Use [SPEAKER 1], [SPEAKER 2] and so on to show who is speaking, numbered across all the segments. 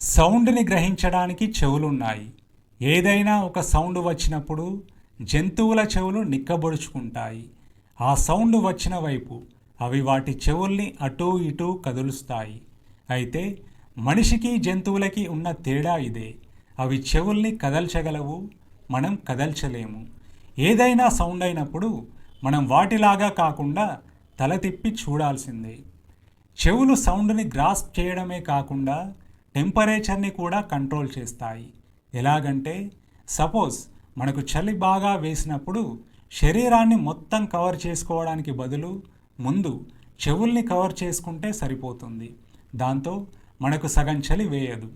[SPEAKER 1] సౌండ్ని గ్రహించడానికి చెవులున్నాయి. ఏదైనా ఒక సౌండ్ వచ్చినప్పుడు జంతువుల చెవులు నిక్కబొడుచుకుంటాయి. ఆ సౌండ్ వచ్చిన వైపు అవి వాటి చెవుల్ని అటూ ఇటూ కదులుస్తాయి. అయితే మనిషికి జంతువులకి ఉన్న తేడా ఇదే. అవి చెవుల్ని కదల్చగలవు మనం కదల్చలేము. ఏదైనా సౌండ్ అయినప్పుడు మనం వాటిలాగా కాకుండా తల తిప్పి చూడాల్సిందే. చెవులు సౌండ్ని గ్రాస్ప్ చేయడమే కాకుండా టెంపరేచర్ని కూడా కంట్రోల్ చేస్తాయి. ఎలాగంటే సపోజ్ మనకు చలి బాగా వేసినప్పుడు శరీరాన్ని మొత్తం కవర్ చేసుకోవడానికి బదులు ముందు చెవుల్ని కవర్ చేసుకుంటే సరిపోతుంది. దాంతో మనకు సగం చలి వేయదు.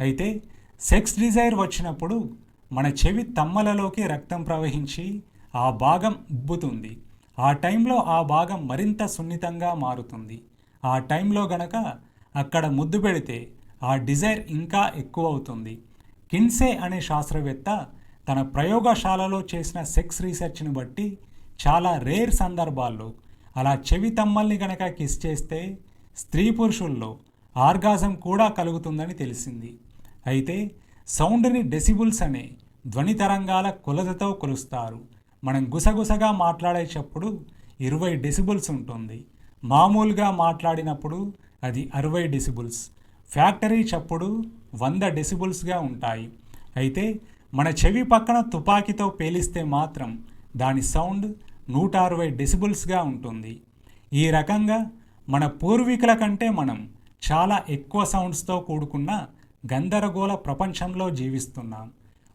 [SPEAKER 1] అయితే సెక్స్ డిజైర్ వచ్చినప్పుడు మన చెవి తమ్మలలోకి రక్తం ప్రవహించి ఆ భాగం ఉబ్బుతుంది. ఆ టైంలో ఆ భాగం మరింత సున్నితంగా మారుతుంది. ఆ టైంలో గనక అక్కడ ముద్దు పెడితే ఆ డిజైర్ ఇంకా ఎక్కువ అవుతుంది కిన్సే అనే శాస్త్రవేత్త తన ప్రయోగశాలలో చేసిన సెక్స్ రీసెర్చ్ని బట్టి చాలా రేర్ సందర్భాల్లో అలా చెవి తమ్మల్ని గనక కిస్ చేస్తే స్త్రీ పురుషుల్లో ఆర్గాజం కూడా కలుగుతుందని తెలిసింది. అయితే సౌండ్ని డెసిబుల్స్ అనే ధ్వని తరంగాల కొలతతో కొలుస్తారు. మనం గుసగుసగా మాట్లాడేటప్పుడు ఇరవై డెసిబుల్స్ ఉంటుంది. మామూలుగా మాట్లాడినప్పుడు అది అరవై డెసిబుల్స్. ఫ్యాక్టరీ చప్పుడు వంద డెసిబుల్స్గా ఉంటాయి. అయితే మన చెవి పక్కన తుపాకీతో పేలిస్తే మాత్రం దాని సౌండ్ నూట అరవై డెసిబుల్స్గా ఉంటుంది. ఈ రకంగా మన పూర్వీకుల కంటే మనం చాలా ఎక్కువ సౌండ్స్తో కూడుకున్న గందరగోళ ప్రపంచంలో జీవిస్తున్నాం.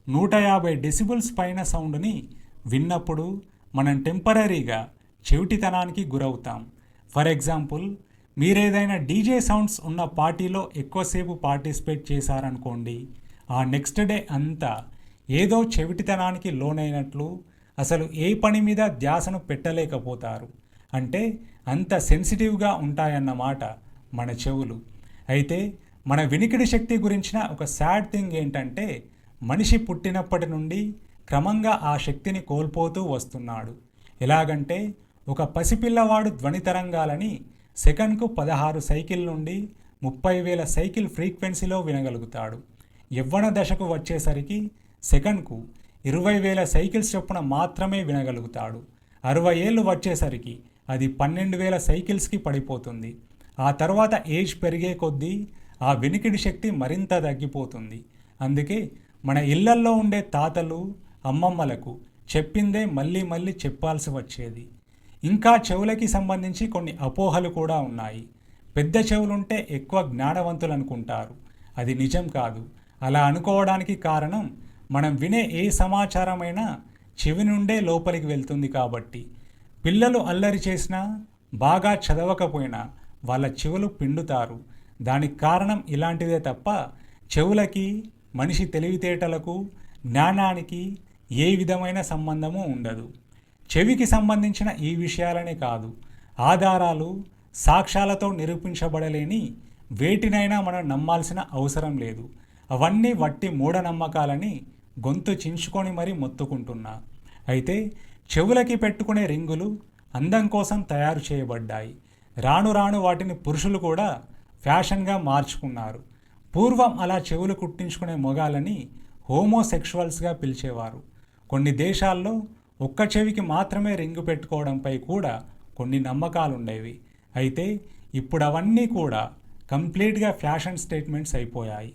[SPEAKER 1] నూట యాభై డెసిబుల్స్ పైన సౌండ్ని విన్నప్పుడు మనం టెంపరీగా చెవిటితనానికి గురవుతాం. ఫర్ ఎగ్జాంపుల్ మీరేదైనా డీజే సౌండ్స్ ఉన్న పార్టీలో ఎక్కువసేపు పార్టిసిపేట్ చేశారనుకోండి ఆ నెక్స్ట్ డే అంతా ఏదో చెవిటితనానికి లోనైనట్లు అసలు ఏ పని మీద ధ్యాసను పెట్టలేకపోతారు. అంటే అంత సెన్సిటివ్గా ఉంటాయన్నమాట మన చెవులు. అయితే మన వినికిడి శక్తి గురించిన ఒక సాడ్ థింగ్ ఏంటంటే మనిషి పుట్టినప్పటి నుండి క్రమంగా ఆ శక్తిని కోల్పోతూ వస్తున్నాడు. ఎలాగంటే ఒక పసిపిల్లవాడు ధ్వని తరంగాలని సెకండ్కు పదహారు సైకిల్ నుండి ముప్పై వేల సైకిల్ ఫ్రీక్వెన్సీలో వినగలుగుతాడు. యవ్వన దశకు వచ్చేసరికి సెకండ్కు ఇరవై వేల సైకిల్స్ చొప్పున మాత్రమే వినగలుగుతాడు. అరవై ఏళ్ళు వచ్చేసరికి అది పన్నెండు వేల సైకిల్స్కి పడిపోతుంది. ఆ తర్వాత ఏజ్ పెరిగే కొద్దీ ఆ వినికిడి శక్తి మరింత తగ్గిపోతుంది. అందుకే మన ఇళ్ళల్లో ఉండే తాతలు అమ్మమ్మలకు చెప్పిందే మళ్ళీ మళ్ళీ చెప్పాల్సి వచ్చేది. ఇంకా చెవులకి సంబంధించి కొన్ని అపోహలు కూడా ఉన్నాయి. పెద్ద చెవులుంటే ఎక్కువ జ్ఞానవంతులు అనుకుంటారు అది నిజం కాదు. అలా అనుకోవడానికి కారణం మనం వినే ఏ సమాచారమైనా చెవి నుండే లోపలికి వెళ్తుంది కాబట్టి. పిల్లలు అల్లరి చేసినా బాగా చదవకపోయినా వాళ్ళ చెవులు పిండుతారు. దానికి కారణం ఇలాంటిదే తప్ప చెవులకి మనిషి తెలివితేటలకు జ్ఞానానికి ఏ విధమైన సంబంధము ఉండదు. చెవికి సంబంధించిన ఈ విషయాలనే కాదు. ఆధారాలు సాక్ష్యాలతో నిరూపించబడలేని వేటినైనా మనం నమ్మాల్సిన అవసరం లేదు. అవన్నీ వట్టి మూఢనమ్మకాలని గొంతు చించుకొని మరీ మొత్తుకుంటున్నా. అయితే చెవులకి పెట్టుకునే రింగులు అందం కోసం తయారు చేయబడ్డాయి. రాను రాను వాటిని పురుషులు కూడా ఫ్యాషన్గా మార్చుకున్నారు. పూర్వం అలా చెవులు కుట్టించుకునే మొగాలని హోమోసెక్షువల్స్గా పిలిచేవారు. కొన్ని దేశాల్లో ఒక్క చెవికి మాత్రమే రింగు పెట్టుకోవడంపై కూడా కొన్ని నమ్మకాలు ఉండేవి అయితే ఇప్పుడు అవన్నీ కూడా కంప్లీట్గా ఫ్యాషన్ స్టేట్మెంట్స్ అయిపోయాయి.